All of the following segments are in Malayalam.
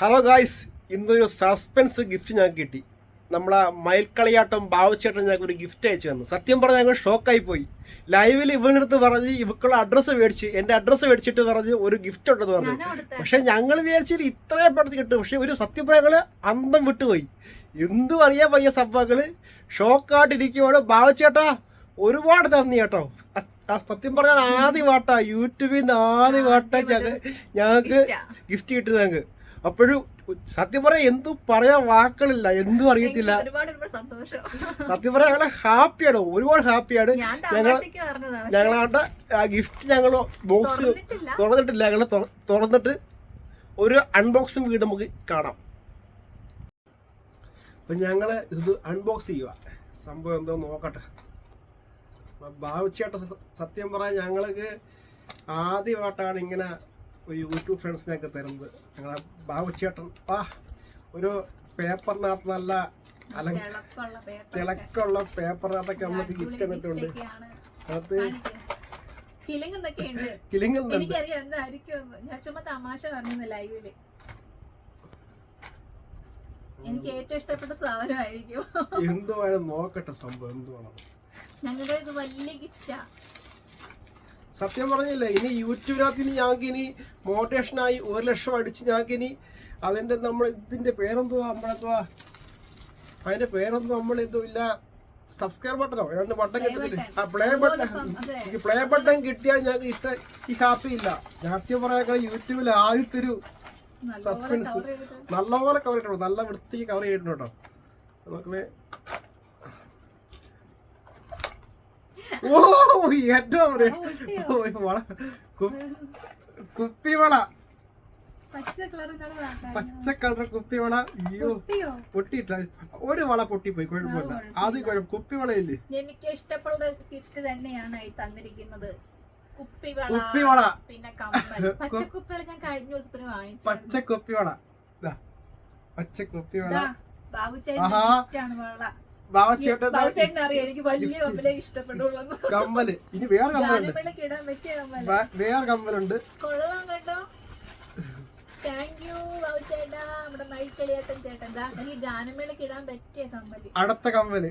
ഹലോ ഗായ്സ് ഇന്നൊരു സസ്പെൻസ് ഗിഫ്റ്റ് ഞങ്ങൾക്ക് കിട്ടി. നമ്മളെ മയിൽക്കളിയാട്ടം ബാവുച്ചേട്ടൻ ഞങ്ങൾക്ക് ഒരു ഗിഫ്റ്റ് അയച്ചു തന്നു. സത്യം പറഞ്ഞാൽ ഞങ്ങൾ ഷോക്കായി പോയി. ലൈവിൽ ഇവനടുത്ത് പറഞ്ഞ് ഇവക്കുള്ള അഡ്രസ്സ് മേടിച്ച് എന്റെ അഡ്രസ്സ് മേടിച്ചിട്ട് പറഞ്ഞ് ഒരു ഗിഫ്റ്റ് ഉണ്ടെന്ന് പറഞ്ഞു. പക്ഷെ ഞങ്ങൾ വിചാരിച്ചാൽ ഇത്രയും പെട്ടെന്ന് കിട്ടും. പക്ഷെ ഒരു സത്യം ഞങ്ങൾ അന്തം വിട്ടുപോയി. എന്തും അറിയാൻ പയ്യ സംഭവങ്ങൾ ഷോക്കായിട്ടിരിക്കുവാണ് ബാവച്ചേട്ടാ ഒരുപാട് നന്ദി കേട്ടോ. സത്യം പറഞ്ഞാൽ ആദ്യ പാട്ടാ യൂട്യൂബിൽ നിന്ന് ആദ്യ പാട്ടാ ഞങ്ങൾക്ക് ഗിഫ്റ്റ് കിട്ടുന്നത് ഞങ്ങൾക്ക് അപ്പോഴും സത്യം പറയാൻ എന്തും പറയാൻ വാക്കുകളില്ല എന്തും അറിയത്തില്ല. സത്യം പറയാൻ ഞങ്ങളെ ഹാപ്പിയാണ് ഒരുപാട് ഹാപ്പിയാണ്. ഞങ്ങൾ ഞങ്ങളുടെ ഗിഫ്റ്റ് ഞങ്ങൾ ബോക്സ് തുറന്നിട്ടില്ല. ഞങ്ങൾ തുറന്നിട്ട് ഒരു അൺബോക്സിങ് വീട് നമുക്ക് കാണാം. അപ്പം ഞങ്ങൾ ഇത് അൺബോക്സ് ചെയ്യുക. സംഭവം എന്തോ നോക്കട്ടെ. ഭാവിച്ചേട്ട സത്യം പറയാൻ ഞങ്ങൾക്ക് ആദ്യമായിട്ടാണ് ഇങ്ങനെ യൂട്യൂബ് ഫ്രണ്ട്സിനൊക്കെ തരുന്നത്. ഞങ്ങളെ ബാബുച്ചേട്ടൻ ആ ഒരു പേപ്പറിനകത്ത് നല്ല തിളക്കമുള്ള പേപ്പറിനകത്തൊക്കെ നമുക്ക് ഗിഫ്റ്റ് തന്നിട്ടുണ്ട്. അത് കാണിക്ക്. ഉണ്ട്. എനിക്കറിയാം എന്തായിരിക്കും. ഞാൻ ചുമ്മാ തമാശ പറഞ്ഞു ലൈവിൽ എനിക്ക് ഏറ്റവും ഇഷ്ടപ്പെട്ട സാധനമായിരിക്കും. എന്തുവാനും നോക്കട്ടെ സംഭവം എന്തുവാണ് ഞങ്ങളുടെ ഇത് വലിയ ഗിഫ്റ്റാ സത്യം പറഞ്ഞില്ലേ ഇനി യൂട്യൂബിനകത്ത് ഇനി ഞങ്ങൾക്ക് ഇനി മോട്ടിവേഷനായി ഒരു ലക്ഷം അടിച്ച് ഞങ്ങൾക്ക് ഇനി അതിന്റെ നമ്മൾ ഇതിന്റെ പേരെന്തുവാ നമ്മളെന്തുവാ? അതിന്റെ പേരൊന്നും നമ്മൾ എന്തോ ഇല്ല. സബ്സ്ക്രൈബ് ബട്ടണോ രണ്ട് ബട്ടൺ കിട്ടത്തില്ല? ആ പ്ലേ ബട്ടൺ ഈ പ്ലേ ബട്ടൺ കിട്ടിയാൽ ഞങ്ങൾക്ക് ഇഷ്ടം ഈ ഹാപ്പി ഇല്ല. സത്യം പറയാൻ യൂട്യൂബിൽ ആദ്യത്തെ ഒരു സസ്പെൻസ് നല്ലപോലെ കവർ ചെയ്തിട്ടുണ്ട്. നല്ല വൃത്തിക്ക് കവർ ചെയ്തിട്ടുണ്ട് കേട്ടോ. മക്കളെ ഓ ഏറ്റവും കുപ്പിവള പച്ച കളർ കുപ്പിവള അയ്യോ പൊട്ടിയിട്ട. ഒരു വള പൊട്ടിപ്പോയി കുഴപ്പമില്ല. അത് കുഴപ്പം കുപ്പിവളയില്ലേ? എനിക്ക് ഇഷ്ടപ്പെട്ട ഗിഫ്റ്റ് തന്നെയാണ് ഈ തന്നിരിക്കുന്നത്. കുപ്പിവള. പിന്നെ കമ്മൽ. പച്ചക്കുപ്പിള ഞാൻ കഴിഞ്ഞ ദിവസത്തിന് വാങ്ങിച്ചു. പച്ച കുപ്പിവള ദാ, പച്ച കുപ്പിവള ബാബുച്ചേട്ടൻ ആഹാ. ആണ് വള. കമ്മലേ ഇനി വേറെ കമ്മലുണ്ട്. വേറെ കമ്മലുണ്ട്. അടുത്ത കമ്മൽ.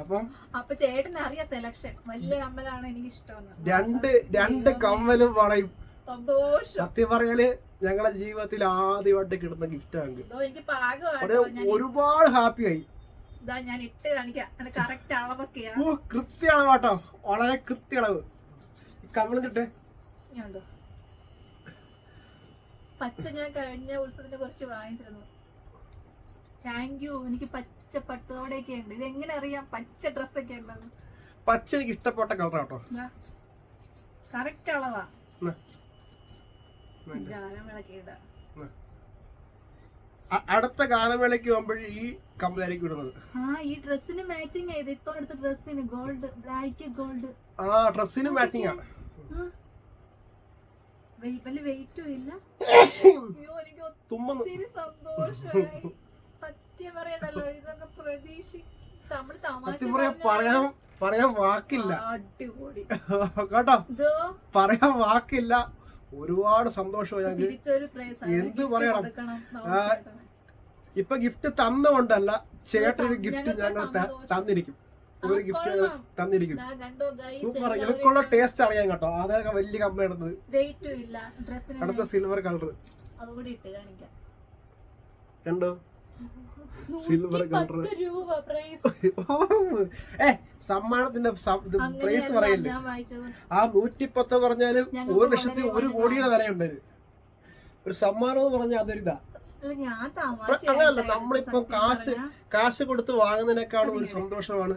അപ്പം അപ്പൊ ചേട്ടൻ അറിയാം സെലക്ഷൻ വലിയ കമ്മലാണ് എനിക്ക് ഇഷ്ടം രണ്ട് രണ്ട് കമ്മലും വളയും. സന്തോഷം. സത്യം പറഞ്ഞാൽ ഞങ്ങളെ ജീവിതത്തിൽ ആദ്യമായിട്ട് കിട്ടുന്ന ഗിഫ്റ്റാണ് ആണ് ഒരുപാട് ഹാപ്പി ആയി ഇതാ ഞാൻ ഇട്ട് കാണിക്കാം. അത് കറക്റ്റ് അളവൊക്കെയാ ഓ കൃത്യളവ് കേട്ടോ. വളരെ കൃത്യളവ്. കമ്മൽ കിട്ടെ ഇനിയുണ്ടോ? പച്ച ഞാൻ കഴിഞ്ഞ ഉത്സവത്തിന് കുറച്ച് വാങ്ങിച്ചിരുന്നു. താങ്ക് യു എനിക്ക് പച്ച പട്ടുതോടെയൊക്കെ ഉണ്ട്. ഇത് എങ്ങനെ അറിയാം? പച്ച ഡ്രസ്സൊക്കെ ഉണ്ടെന്ന്. പച്ച എനിക്ക് ഇഷ്ടപ്പെട്ട കളർ കേട്ടോ. കറക്റ്റ് അളവാ. ഗാനമേളക്ക് ഇടാം. അടുത്ത ഗാനമേളയ്ക്ക് പോകുമ്പോൾ ഈ കമ്മലായിരിക്കും ഇടുന്നത്. ആ ഈ ഡ്രസ്സിന് മാച്ചിങ് ചെയ്ത് ഇത്തോ അടുത്ത ഡ്രസ്സിന് ഗോൾഡ് ബ്ലാക്ക് ഗോൾഡ് ആ ഡ്രസ്സിന് മാച്ചിങ് ആണ് വലിയ വെയിറ്റും ഇല്ല? അയ്യോ എനിക്ക് ഒത്തിരി സന്തോഷമായി സത്യം പറയണല്ലോ ഇതൊക്കെ പ്രതീക്ഷി നമ്മൾ തമാശ പറയാൻ പറയാൻ വാക്കില്ല. അടിപൊളി. കേട്ടോ? പറയാൻ വാക്കില്ല. ഒരുപാട് സന്തോഷമായി എന്ത് പറയണം? ഇപ്പൊ ഗിഫ്റ്റ് തന്നുകൊണ്ടല്ല ചേട്ടൻ ഒരു ഗിഫ്റ്റ് ഞങ്ങൾ തന്നിരിക്കും. ഒരു ഗിഫ്റ്റ് ഞങ്ങൾ തന്നിരിക്കും. സൂപ്പർ ഇവക്കുള്ള ടേസ്റ്റ് അറിയാൻ കേട്ടോ. അതൊക്കെ വലിയ കമ്മ ഇടുന്നത് വെയിറ്റും ഇല്ല. ഡ്രസ്സിന് അടുത്ത സിൽവർ കളർ കണ്ടോ? സിൽവർ കളർ ഏ സമ്മാനത്തിന്റെ പ്രൈസ് പറയല്ലേ? ആ നൂറ്റിപ്പത്ത് പറഞ്ഞാൽ ഒരു ലക്ഷത്തി ഒരു കോടിയുടെ വിലയുണ്ട്. ഒരു സമ്മാനം എന്ന് പറഞ്ഞാൽ അതൊരിതാ. അങ്ങനല്ല നമ്മളിപ്പോ കാശ് കാശ് കൊടുത്ത് വാങ്ങുന്നതിനേക്കാളും ഒരു സന്തോഷമാണ്.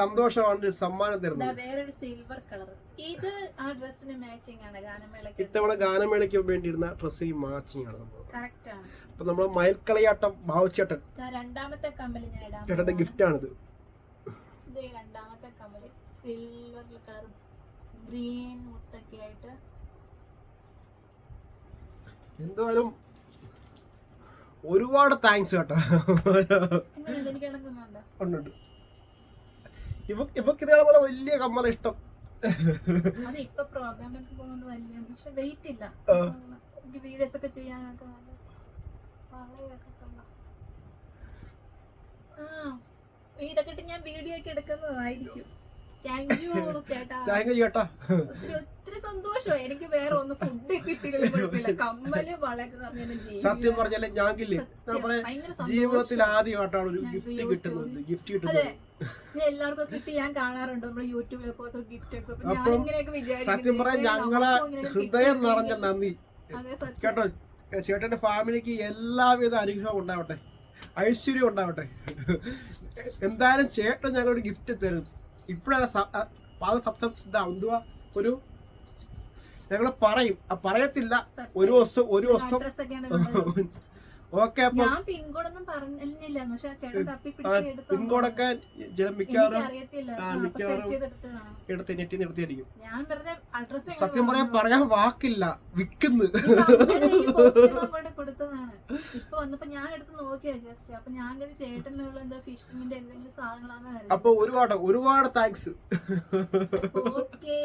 സന്തോഷമാണ്. സമ്മാനം തരുന്നത്. വേറൊരു സിൽവർ കളർ ഇത് ആ ഡ്രസ്സിന് മാച്ചിങ് ആണ് ഗാനമേളക്ക് ഇത്തവണ ഗാനമേളയ്ക്ക് വേണ്ടിയിരുന്ന ഡ്രസ്സ് മാച്ചിങ് ആണ് കറക്റ്റ് ആണ്. അപ്പൊ നമ്മളെ മയൽക്കളിയാട്ടം ഭാവിച്ചേട്ടൻ രണ്ടാമത്തെ കമ്മൽ ഞാൻ ഇടാം ചേട്ടന്റെ. ഗിഫ്റ്റ് ആണിത് രണ്ടാമത്തെ കമ്മൽ. സിൽവർ കളർ ഗ്രീൻ മുത്തൊക്കെ ആയിട്ട് എന്തായാലും ഒരുപാട് താങ്ക്സ് കേട്ടോ. ഉണ്ട് ഇവക്ക് ഇവക്ക് ഇതേപോലെ വലിയ കമ്മല ഇഷ്ടം. ഇതൊക്കെ ഞാൻ വീഡിയോ ഒക്കെ എടുക്കുന്നതായിരിക്കും. താങ്ക് യു ചേട്ടാ. താങ്ക് യു ചേട്ടാ. ഒത്തിരി ഒത്തിരി എനിക്ക് വേറെ ഒന്നും ഫുഡ് കിട്ടിയില്ല കുഴപ്പമില്ല. കമ്മൽ വളരെ സത്യം പറഞ്ഞാലേ ഞാൻ സന്തോഷം. ജീവിതത്തിൽ ആദ്യമായിട്ടാണ് ഒരു ഗിഫ്റ്റ് കിട്ടുന്നത്. ഗിഫ്റ്റ് അതെ. കിട്ടുന്നത് എല്ലാവർക്കും കിട്ടി ഞാൻ കാണാറുണ്ട്. നമ്മുടെ യൂട്യൂബിലൊക്കെ ഗിഫ്റ്റ് ഒക്കെ. ഞാൻ ഇങ്ങനെയൊക്കെ വിചാരിക്കും സത്യം പറയാൻ ഞങ്ങളെ ഹൃദയം നിറഞ്ഞ നന്ദി. കേട്ടോ ചേട്ടന്റെ ഫാമിലിക്ക് എല്ലാവിധ അനുഗ്രഹവും ഉണ്ടാവട്ടെ. ഐശ്വര്യം ഉണ്ടാവട്ടെ. എന്തായാലും ചേട്ടൻ ഞങ്ങളൊരു ഗിഫ്റ്റ് തരും. ഇപ്പോഴാണ് പാത സപ്തം ഇതാ എന്തുവാ? ഒരു ഞങ്ങൾ പറയും. പറയത്തില്ല. ഒരു ദിവസം ഒരു ദിവസം. ഓക്കെ അപ്പൊ പിൻകോടൊക്കെ ചില മിക്കവാറും എടുത്ത് നെറ്റിൽ നിർത്തിയായിരിക്കും സത്യം പറയാൻ പറയാൻ വാക്കില്ല. വിൽക്കുന്നു അപ്പൊ ഒരുപാട് ഒരുപാട് താങ്ക്സ് ഓക്കേ